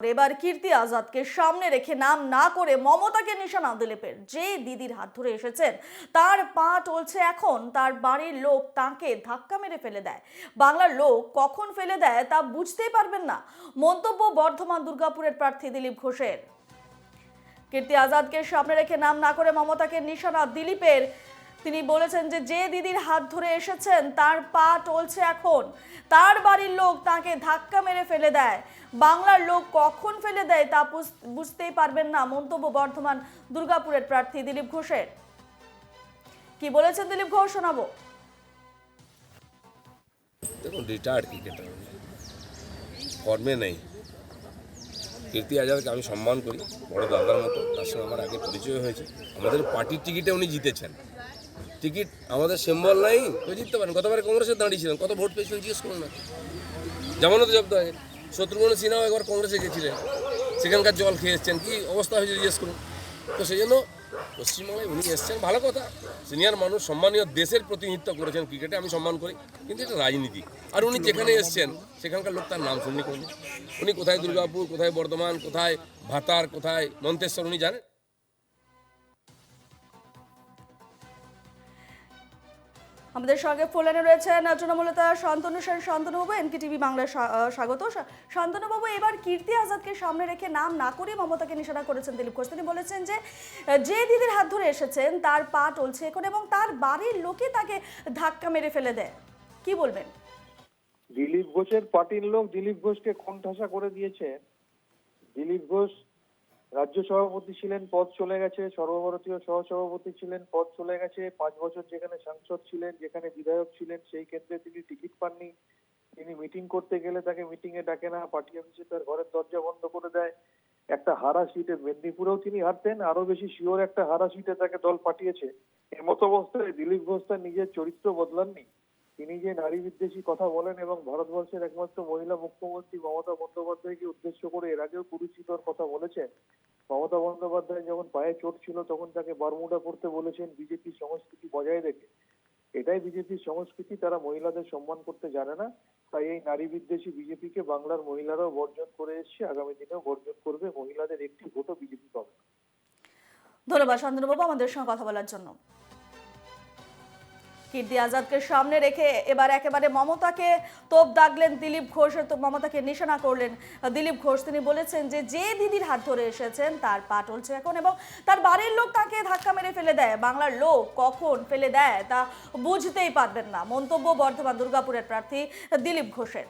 এবার কীর্তি আজাদকে সামনে রেখে নাম না করে মমতাকে নিশানা দিলীপের যে দিদির হাত ধরে এসেছেন, তার পা টলছে এখন, তার বাড়ির লোক তাকে ধাক্কা মেরে ফেলে দেয়। বাংলার লোক কখন ফেলে দেয় তা বুঝতেই পারবেন না। মন্তব্য বর্ধমান দুর্গাপুরের প্রার্থী দিলীপ ঘোষের। কীর্তি আজাদকে সামনে রেখে নাম না করে মমতাকে নিশানা দিলীপের তিনি বলেছেন যে যে দিদির হাত ধরে এসেছেন, তার পা টলছে এখন। তার বাড়ির লোক তাকে ধাক্কা মেরে ফেলে দেয়। বাংলার লোক কখন ফেলে দেয় তা বুঝতেই পারবেন না। মন্তব্য বর্ধমান দুর্গাপুরের প্রার্থী দিলীপ ঘোষের। কি বলেছেন দিলীপ ঘোষ, শোনাবো? দেখুন রিটায়ার্ড ক্রিকেটার ফর্মে নেই। কীর্তি আজাদকে আমি সম্মান করি, বড় দাদার মতো। তার সঙ্গে আমার আগে পরিচয় হয়েছে। আমাদের পার্টির টিকিটে উনি জিতেছেন। টিকিট আমাদের সিম্বল নাই। তো জিততে পারেন। কতবার কংগ্রেসে দাঁড়িয়েছিলেন কত ভোট পেয়েছিলেন জিজ্ঞেস করুন না। জামানত জব্দ আগে শত্রুঘ্ন সিনহাও একবার কংগ্রেসে গেছিলেন। সেখানকার জল খেয়ে এসছেন। কী অবস্থা হয়েছে জিজ্ঞেস করুন তো সেই জন্য পশ্চিমবাংলায় উনি এসছেন। ভালো কথা। সিনিয়র মানুষ সম্মানীয় দেশের প্রতিনিধিত্ব করেছেন ক্রিকেটে। আমি সম্মান করি। কিন্তু এটা রাজনীতি। আর উনি যেখানে এসছেন, সেখানকার লোক তার নাম শুননি কোনদিন উনি কোথায় দুর্গাপুর, কোথায় বর্ধমান, কোথায় ভাতার, কোথায় মন্তেশ্বর, উনি জানেন? আমাদের সঙ্গে ফোলানে রয়েছেন তৃণমূলতা শান্তনু সেন। শান্তনুবাবু এনকে টিভি বাংলায় স্বাগত। শান্তনুবাবু এবার কীর্তি আজাদকে সামনে রেখে নাম না করে মমতাকে নিশানা করেছেন দিলীপ ঘোষ। তিনি বলেছেন যে যে দিদির হাত ধরে এসেছেন, তার পা টলছে এখন এবং তার বাড়ির লোকে তাকে ধাক্কা মেরে ফেলে দেয়। কি বলবেন? দিলীপ ঘোষের পার্টির লোক দিলীপ ঘোষকে কোণঠাসা করে দিয়েছে। দিলীপ ঘোষ রাজ্য সভাপতি ছিলেন, পদ চলে গেছে, সর্বভারতীয় সহসভাপতি ছিলেন, পদ চলে গেছে। পাঁচ বছর যেখানে সাংসদ ছিলেন, যেখানে বিধায়ক ছিলেন, সেই ক্ষেত্রে তিনি টিকিট পাননি। তিনি মিটিং করতে গেলে তাকে মিটিং এ ডাকে না, পার্টি অফিসে তার ঘরের দরজা বন্ধ করে দেয়। একটা হারা সিটে মেদিনীপুরেও তিনি হারতেন আরও বেশি শিওর একটা হারা সিটে তাকে দল পাঠিয়েছে। এমত অবস্থায় দিলীপ ঘোষ তার নিজের চরিত্র বদলাননি। তিনি যে নারী বিদ্বেষী কথা বলেন এবং ভারতবর্ষের একমাত্র মহিলা মুখ্যমন্ত্রী মমতা বন্দ্যোপাধ্যায়কে উদ্দেশ্য করে এর আগেও কুরুচিকর কথা বলেছেন। মমতা বন্দ্যোপাধ্যায় যখন পায়ে চোট ছিল তখন তাকে বারমুডা পড়তে বলেছেন বিজেপি সংস্কৃতি বজায় রেখে। এটাই বিজেপির সংস্কৃতি, তারা মহিলাদের সম্মান করতে জানে না। তাই এই নারী বিদ্বেষী বিজেপিকে বাংলার মহিলারাও বর্জন করে এসছে। আগামী দিনেও বর্জন করবে মহিলাদের একটি ভোটও বিজেপি পাবে। ধন্যবাদ শান্তনুবাবু আমাদের সঙ্গে কথা বলার জন্য। কীর্তি আজাদকে সামনে রেখে এবার একেবারে মমতাকে তোপ দাগলেন দিলীপ ঘোষ, তো মমতাকে নিশানা করলেন দিলীপ ঘোষ। তিনি বলেছেন যে যে দিদির হাত ধরে এসেছেন, তার পা টলছে এখন এবং তার বাড়ির লোক তাকে ধাক্কা মেরে ফেলে দেয়। বাংলার লোক কখন ফেলে দেয় তা বুঝতেই পারবেন না। মন্তব্য বর্ধমান দুর্গাপুরের প্রার্থী দিলীপ ঘোষের।